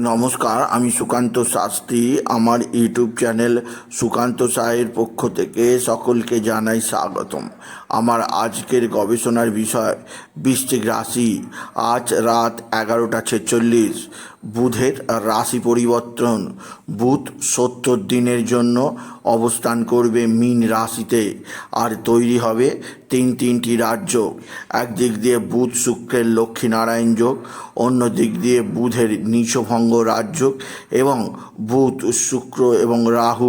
নমস্কার, আমি সুকান্ত শাস্ত্রী। আমার ইউটিউব চ্যানেল সুকান্ত সাহের পক্ষ থেকে সকলকে জানাই স্বাগতম। আমার আজকের গবেষণার বিষয় বৃশ্চিক রাশি। আজ রাত এগারোটা ছেচল্লিশ। বুধের রাশি পরিবর্তন। বুধ সত্তর দিনের জন্য অবস্থান করবে মীন রাশিতে আর তৈরি হবে তিন তিনটি রাজ্য। একদিক দিয়ে বুধ শুক্রের লক্ষ্মীনারায়ণ যোগ অন্য দিক দিয়ে বুধের নিচভঙ্গ রাজ্য এবং বুধ শুক্র এবং রাহু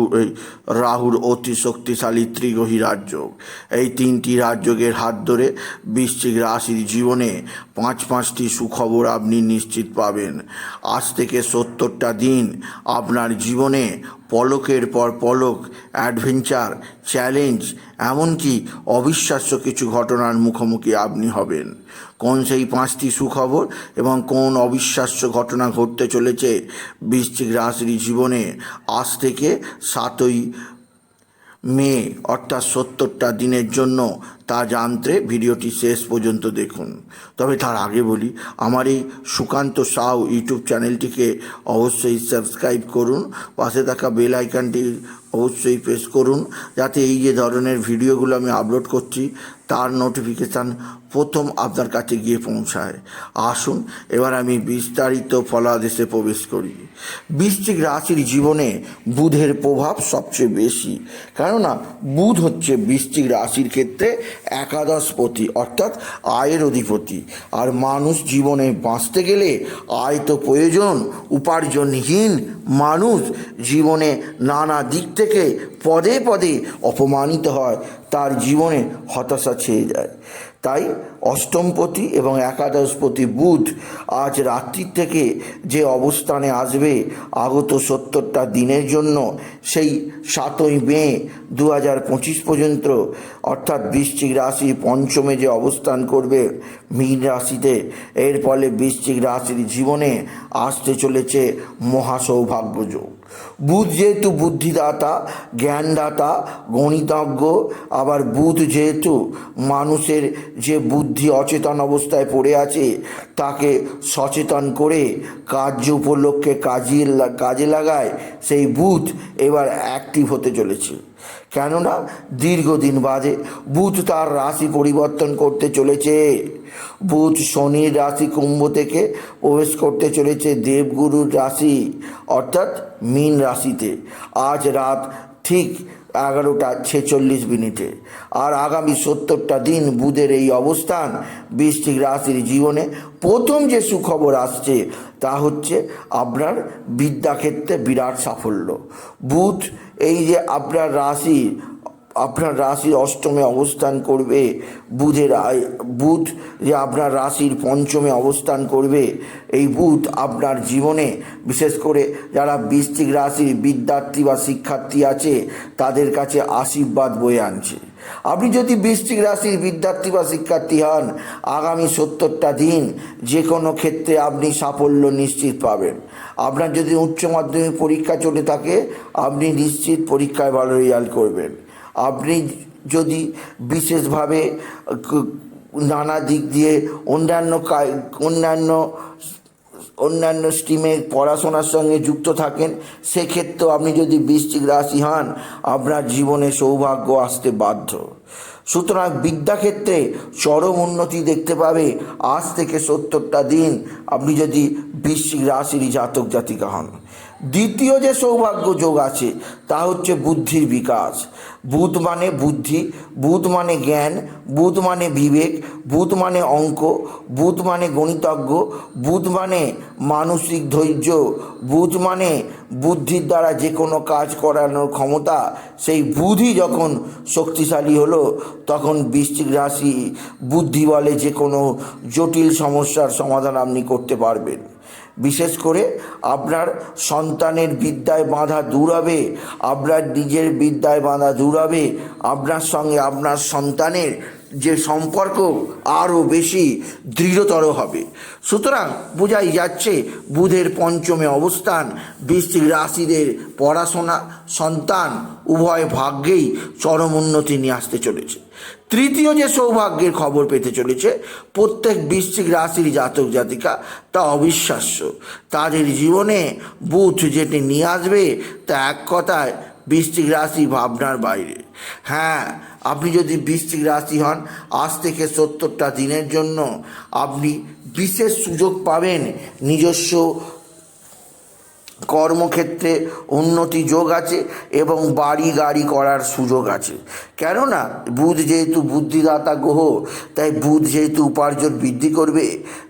রাহুর অতি শক্তিশালী ত্রিগ্রহী রাজ্য এই তিনটি রাজ্যের হাত ধরে বৃশ্চিক রাশির জীবনে পাঁচ পাঁচটি সুখবর আপনি নিশ্চিত পাবেন। আজ থেকে সত্তরটা দিন আপনার জীবনে পলকের পর পলক অ্যাডভেঞ্চার চ্যালেঞ্জ এমনকি অবিশ্বাস্য কিছু ঘটনার মুখোমুখি আপনি হবেন। কোন সেই পাঁচটি সুখবর এবং কোন অবিশ্বাস্য ঘটনা ঘটতে চলেছে, বৃশ্চিক রাশির জীবনে আজ থেকে সাতই মে অর্থাৎ সত্তরটা দিনের জন্য তা জানতে ভিডিওটি শেষ পর্যন্ত দেখুন। তবে তার আগে বলি, আমার এই সুকান্ত সাউ ইউটিউব চ্যানেলটিকে অবশ্যই সাবস্ক্রাইব করুন, পাশে থাকা বেল আইকনটি অবশ্যই প্রেস করুন, যাতে এই যে ধরনের ভিডিওগুলো আমি আপলোড করছি তার নোটিফিকেশান প্রথম আপনার কাছে গিয়ে পৌঁছায়। আসুন, এবার আমি বিস্তারিত ফলাদেশে প্রবেশ করি। বৃশ্চিক রাশির জীবনে বুধের প্রভাব সবচেয়ে বেশি, কেননা বুধ হচ্ছে বৃশ্চিক রাশির ক্ষেত্রে একাদশপতি, অর্থাৎ আয়ের অধিপতি। আর মানুষ জীবনে বাঁচতে গেলে আয় তো প্রয়োজন, উপার্জনহীন মানুষ জীবনে নানা দিক থেকে পদে পদে অপমানিত হয় তার জীবনে হতাশা ছেয়ে যায়। তাই অষ্টমপতি এবং একাদশপতি বুধ আজ রাত্রির থেকে যে অবস্থানে আসবে, আগত সত্তরটা দিনের জন্য সেই সাতই মে দু হাজার পঁচিশ পর্যন্ত, অর্থাৎ বৃশ্চিক রাশি পঞ্চমে যে অবস্থান করবে মীন রাশিতে, এর ফলে বৃশ্চিক রাশির জীবনে আসতে চলেছে মহাসৌভাগ্য যোগ। বুধ যেহেতু বুদ্ধিদাতা, জ্ঞানদাতা, গণিতজ্ঞ, আবার বুধ যেহেতু মানুষের যে বুদ্ধি অচেতন অবস্থায় পড়ে আছে, তাকে সচেতন করে কার্য উপলক্ষে কাজে কাজে লাগায়, সেই বুধ এবার অ্যাক্টিভ হতে চলেছে। কেননা দীর্ঘদিন বাদে বুধ তার রাশি পরিবর্তন করতে চলেছে। বুধ শনির রাশি কুম্ভ থেকে প্রবেশ করতে চলেছে দেবগুরুর রাশি, অর্থাৎ মীন রাশিতে। আজ রাত ঠিক এগারোটা ছেচল্লিশ মিনিটে। আর আগামী সত্তরটা দিন বুধের এই অবস্থান বৃষ্টিক রাশির জীবনে প্রথম যে সুখবর আসছে তা হচ্ছে আপনার বিদ্যাক্ষেত্রে বিরাট সাফল্য। বুধ এই যে আপনার রাশি আপনার রাশির অষ্টমে অবস্থান করবে। বুধের বুধ যে আপনার রাশির পঞ্চমে অবস্থান করবে। এই বুধ আপনার জীবনে, বিশেষ করে যারা বৃশ্চিক রাশির বিদ্যার্থী বা শিক্ষার্থী আছে, তাদের কাছে আশীর্বাদ বয়ে আনছে। আপনি যদি বৃশ্চিক রাশির বিদ্যার্থী বা শিক্ষার্থী হন, আগামী সত্তরটা দিন যে কোনো ক্ষেত্রে আপনি সাফল্য নিশ্চিত পাবেন। আপনার যদি উচ্চ মাধ্যমিক পরীক্ষা চলে থাকে, আপনি নিশ্চিত পরীক্ষায় ভালো রেজাল্ট করবেন। আপনি যদি বিশেষভাবে নানা দিক দিয়ে অন্যান্য অন্যান্য অন্যান্য স্ট্রিমে পড়াশোনার সঙ্গে যুক্ত থাকেন, সেক্ষেত্রেও আপনি যদি বৃশ্চিক রাশি হন, আপনার জীবনে সৌভাগ্য আসতে বাধ্য। সুতরাং বিদ্যাক্ষেত্রে চরম উন্নতি দেখতে পাবে। আজ থেকে সত্তরটা দিন আপনি যদি বৃশ্চিক রাশির জাতক জাতিকা হন। দ্বিতীয় যে সৌভাগ্য যোগ আছে, তা হচ্ছে বুদ্ধির বিকাশ। বুধ মানে বুদ্ধি, বুধ মানে জ্ঞান, বুধ মানে বিবেক, বুধ মানে অঙ্ক, বুধ মানে গণিতজ্ঞ, বুধ মানে মানসিক ধৈর্য, বুধ মানে বুদ্ধির দ্বারা যে কোনো কাজ করানোর ক্ষমতা। সেই বুধই যখন শক্তিশালী হলো, তখন বৃশ্চিক রাশি বুদ্ধি বলে যে কোনো জটিল সমস্যার সমাধান আপনি করতে পারবেন। বিশেষ করে আপনার সন্তানের বিদ্যায় বাঁধা দূর হবে আপনার নিজের বিদ্যায় বাঁধা দূর হবে আপনার সঙ্গে আপনার সন্তানের যে সম্পর্ক আরও বেশি দৃঢ়তর হবে। সুতরাং বোঝাই যাচ্ছে বুধের পঞ্চমে অবস্থান, বৃশ্চিক রাশিদের পড়াশোনা, সন্তান উভয় ভাগ্যেই চরম উন্নতি নিয়ে আসতে চলেছে। তৃতীয় যে সৌভাগ্যের খবর পেতে চলেছে, প্রত্যেক বৃশ্চিক রাশির জাতক জাতিকা, তা অবিশ্বাস্য। তাদের জীবনে বুথ যেটি নিয়ে আসবে, তা এক কথায় বৃশ্চিক রাশি ভাবনার বাইরে। হ্যাঁ আপনি যদি বৃশ্চিক রাশি হন, আজ থেকে সত্তরটা দিনের জন্য আপনি বিশেষ সুযোগ পাবেন নিজস্ব কর্মক্ষেত্রে উন্নতি যোগ আছে এবং বাড়ি গাড়ি করার সুযোগ আছে। কেননা বুধ যেহেতু বুদ্ধিদাতা গ্রহ, তাই বুধ যেহেতু উপার্জন বৃদ্ধি করবে,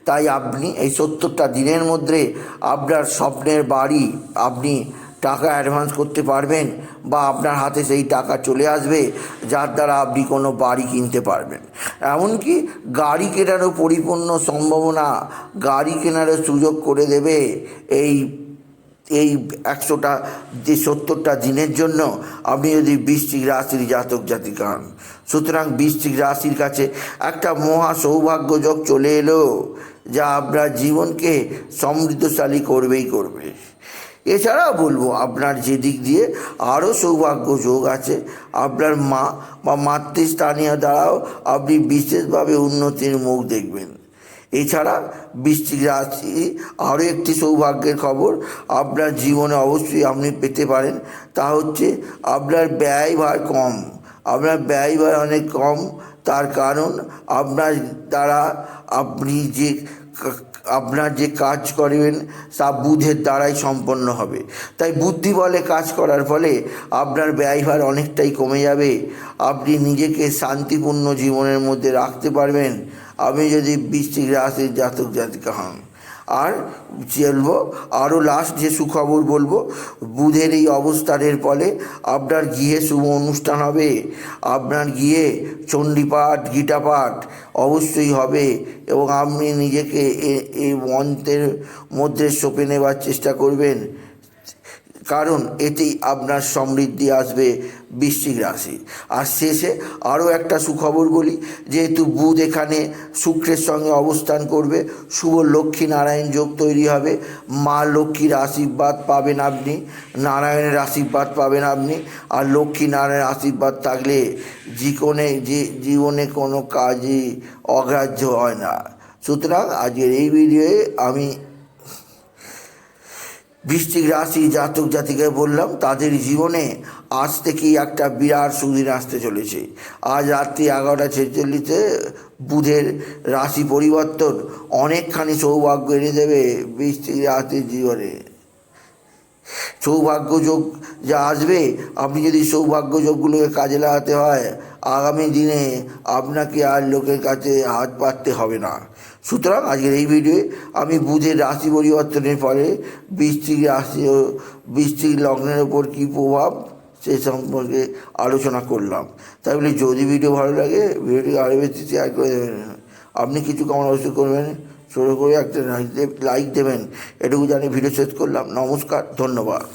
তাই আপনি এই সত্তরটা দিনের মধ্যে আপনার স্বপ্নের বাড়ি আপনি টাকা অ্যাডভান্স করতে পারবেন বা আপনার হাতে সেই টাকা চলে আসবে, যার দ্বারা আপনি কোনো বাড়ি কিনতে পারবেন। এমনকি গাড়ি কেনারও পরিপূর্ণ সম্ভাবনা গাড়ি কেনারও সুযোগ করে দেবে এই এই একশোটা, যে সত্তরটা দিনের জন্য আপনি যদি বৃশ্চিক রাশির জাতক জাতিকা হন। সুতরাং বৃষ্টিক রাশির কাছে একটা মহা সৌভাগ্যযোগ চলে এলো, যা আপনার জীবনকে সমৃদ্ধশালী করবেই করবে। এছাড়াও বলব, আপনার যে দিক দিয়ে আরও সৌভাগ্য যোগ আছে, আপনার মা বা মাতৃস্থানীয় দ্বারাও আপনি বিশেষভাবে উন্নতির মুখ দেখবেন। এছাড়া বৃশ্চিক রাশি আরও একটি সৌভাগ্যের খবর, আপনার জীবনে অবশ্যই আপনি পেতে পারেন। তা হচ্ছে আপনার ব্যয়ভার কম। আপনার ব্যয়ভার অনেক কম, তার কারণ আপনার দ্বারা আপনি যে আপনার যে কাজ করবেন, তা বুধের দ্বারাই সম্পন্ন হবে। তাই বুদ্ধি বলে কাজ করার ফলে আপনার ব্যয়ভার অনেকটাই কমে যাবে। আপনি নিজেকে শান্তিপূর্ণ জীবনের মধ্যে রাখতে পারবেন। আপনি যদি বৃশ্চিক রাশির জাতক জাতিকা হন, আর চলবো আরও লাস্ট যে সুখবর বলব, বুধের এই অবস্থানের ফলে আপনার গৃহে শুভ অনুষ্ঠান হবে, আপনার গৃহে চণ্ডীপাঠ, গীতাপাঠ অবশ্যই হবে এবং আপনি নিজেকে এ- এই মন্ত্রের মধ্যে সঁপে নেবার চেষ্টা করবেন। কারণ এতেই আপনার সমৃদ্ধি আসবে বৃশ্চিক রাশি। আর শেষে আরও একটা সুখবর বলি, যেহেতু বুধ এখানে শুক্রের সঙ্গে অবস্থান করবে, শুভ লক্ষ্মী নারায়ণ যোগ তৈরি হবে, মা লক্ষ্মীর আশীর্বাদ পাবেন আপনি, নারায়ণের আশীর্বাদ পাবেন আপনি, আর লক্ষ্মী নারায়ণের আশীর্বাদ থাকলে জীবনে যে, জীবনে কোনো কাজই অগ্রাহ্য হয় না। সুতরাং আজকের এই ভিডিওয়ে আমি বৃশ্চিক রাশি জাতক জাতিকে বললাম, তাদের জীবনে আজ থেকেই একটা বিরাট সুদিন আসতে চলেছে। আজ রাত্রি এগারোটা ছেচল্লিশে বুধের রাশি পরিবর্তন অনেকখানি সৌভাগ্য এনে দেবে বৃশ্চিক রাশির জীবনে। সৌভাগ্য যোগ যা আসবে, আপনি যদি সৌভাগ্য যোগগুলোকে কাজে লাগাতে হয়, আগামী দিনে আপনাকে আর লোকের কাছে হাত পাততে হবে না। সুতরাং আজকের এই ভিডিওয়ে আমি বুধের রাশি পরিবর্তনের ফলে বৃষ্টিক রাশি ও লগ্নের ওপর কী প্রভাব সে সম্পর্কে আলোচনা করলাম। তাই বলে যদি ভিডিও ভালো লাগে ভিডিওটিকে আরও বেশি শেয়ার করে দেবেন। আপনি কিছু কেমন অবশ্যই করবেন শুরু করে একটা লাইক দেবেন। এটুকু জানি ভিডিও শেষ করলাম। নমস্কার, ধন্যবাদ।